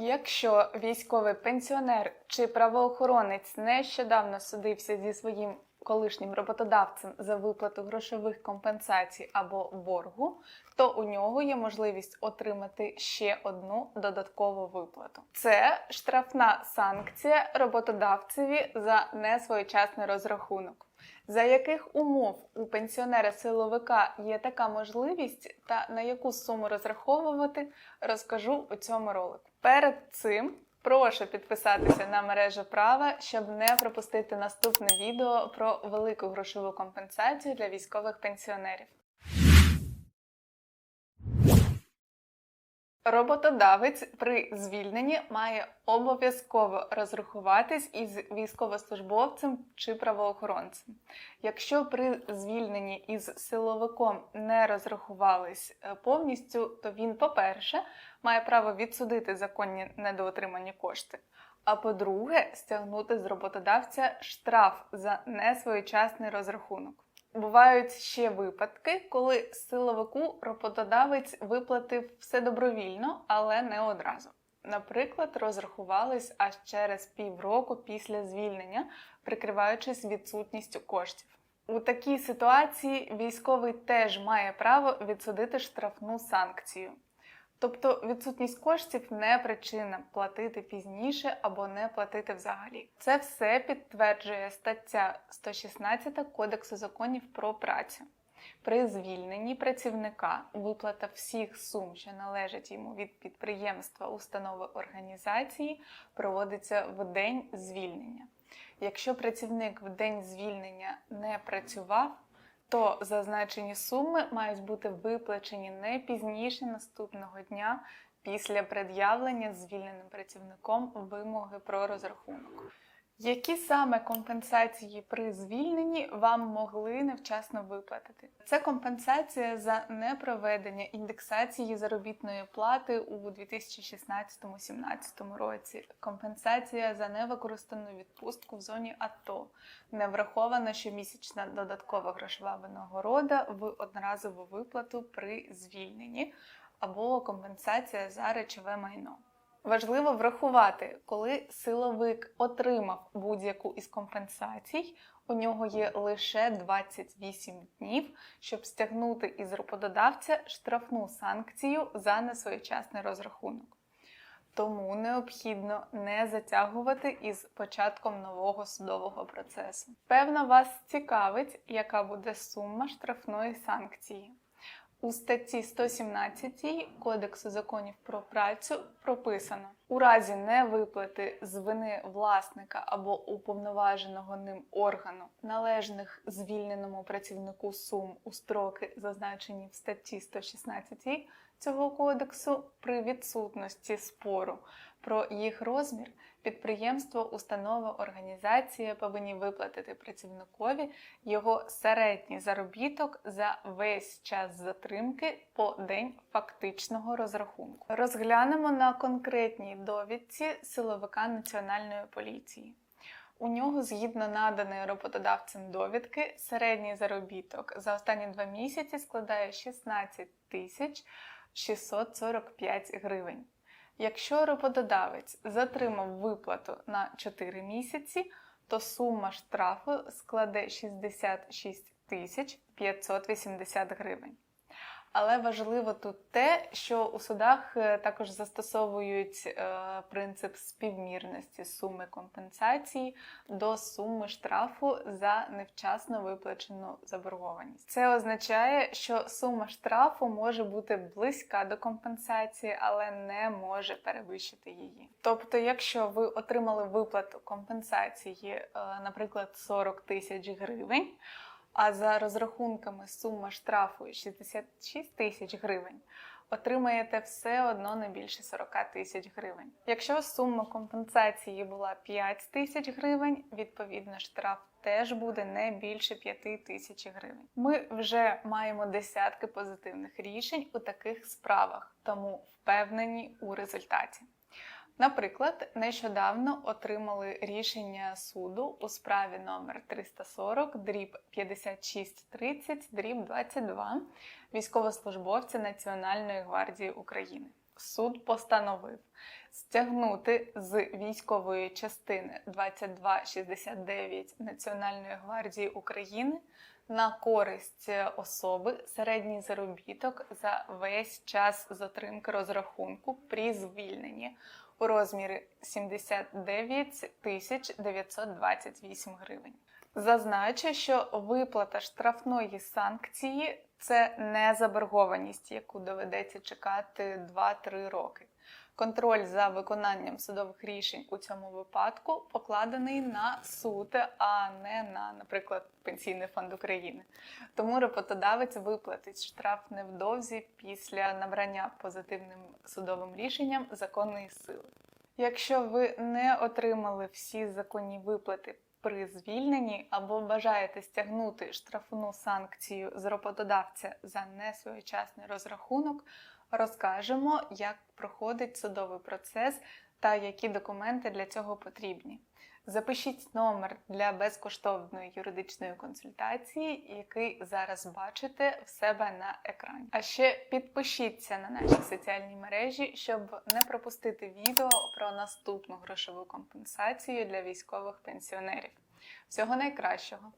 Якщо військовий пенсіонер чи правоохоронець нещодавно судився зі своїм колишнім роботодавцем за виплату грошових компенсацій або боргу, то у нього є можливість отримати ще одну додаткову виплату. Це штрафна санкція роботодавцеві за несвоєчасний розрахунок. За яких умов у пенсіонера силовика є така можливість та на яку суму розраховувати, розкажу у цьому ролику. Перед цим прошу підписатися на мережу права, щоб не пропустити наступне відео про велику грошову компенсацію для військових пенсіонерів. Роботодавець при звільненні має обов'язково розрахуватись із військовослужбовцем чи правоохоронцем. Якщо при звільненні із силовиком не розрахувались е, повністю, то він, по-перше, має право відсудити законні недоотримані кошти. А по-друге, стягнути з роботодавця штраф за несвоєчасний розрахунок. Бувають ще випадки, коли силовику роботодавець виплатив все добровільно, але не одразу. Наприклад, розрахувались аж через півроку після звільнення, прикриваючись відсутністю коштів. У такій ситуації військовий теж має право відсудити штрафну санкцію. Тобто відсутність коштів не причина платити пізніше або не платити взагалі. Це все підтверджує стаття 116 Кодексу законів про працю. При звільненні працівника виплата всіх сум, що належать йому від підприємства, установи організації, проводиться в день звільнення. Якщо працівник в день звільнення не працював, то зазначені суми мають бути виплачені не пізніше наступного дня після пред'явлення звільненим працівником вимоги про розрахунок. Які саме компенсації при звільненні вам могли невчасно виплатити? Це компенсація за непроведення індексації заробітної плати у 2016-2017 році, компенсація за невикористану відпустку в зоні АТО, не врахована щомісячна додаткова грошова винагорода в одноразову виплату при звільненні або компенсація за речове майно. Важливо врахувати, коли силовик отримав будь-яку із компенсацій, у нього є лише 28 днів, щоб стягнути із роботодавця штрафну санкцію за несвоєчасний розрахунок. Тому необхідно не затягувати із початком нового судового процесу. Певно, вас цікавить, яка буде сума штрафної санкції. У статті 117 Кодексу законів про працю прописано у разі невиплати з вини власника або уповноваженого ним органу належних звільненому працівнику сум у строки, зазначені в статті 116 цього кодексу, при відсутності спору про їх розмір. Підприємство, установа, організація повинні виплатити працівникові його середній заробіток за весь час затримки по день фактичного розрахунку. Розглянемо на конкретній довідці силовика Національної поліції. У нього, згідно наданої роботодавцем довідки, середній заробіток за останні два місяці складає 16 тисяч 645 гривень. Якщо роботодавець затримав виплату на 4 місяці, то сума штрафу складе 66 тисяч 580 гривень. Але важливо тут те, що у судах е, також застосовують е, принцип співмірності суми компенсації до суми штрафу за невчасно виплачену заборгованість. Це означає, що сума штрафу може бути близька до компенсації, але не може перевищити її. Тобто, якщо ви отримали виплату компенсації, е, наприклад, 40 тисяч гривень. А за розрахунками сума штрафу 66 тисяч гривень, отримаєте все одно не більше 40 тисяч гривень. Якщо сума компенсації була 5 тисяч гривень, відповідно штраф теж буде не більше 5 тисяч гривень. Ми вже маємо десятки позитивних рішень у таких справах, тому впевнені у результаті. Наприклад, нещодавно отримали рішення суду у справі номер 340 дріб 5630 дріб 22 військовослужбовця Національної гвардії України. суд постановив стягнути з військової частини 2269 Національної гвардії України на користь особи середній заробіток за весь час затримки розрахунку при звільненні у розмірі 79 тисяч 928 гривень. Зазначу, що виплата штрафної санкції це не заборгованість, яку доведеться чекати 2-3 роки. Контроль за виконанням судових рішень у цьому випадку покладений на суд, а не на, наприклад, Пенсійний фонд України. Тому роботодавець виплатить штраф невдовзі після набрання позитивним судовим рішенням законної сили. Якщо ви не отримали всі законні виплати при звільненні або бажаєте стягнути штрафну санкцію з роботодавця за несвоєчасний розрахунок, розкажемо, як проходить судовий процес та які документи для цього потрібні. Запишіть номер для безкоштовної юридичної консультації, який зараз бачите в себе на екрані. А ще підпишіться на наші соціальні мережі, щоб не пропустити відео про наступну грошову компенсацію для військових пенсіонерів. Всього найкращого!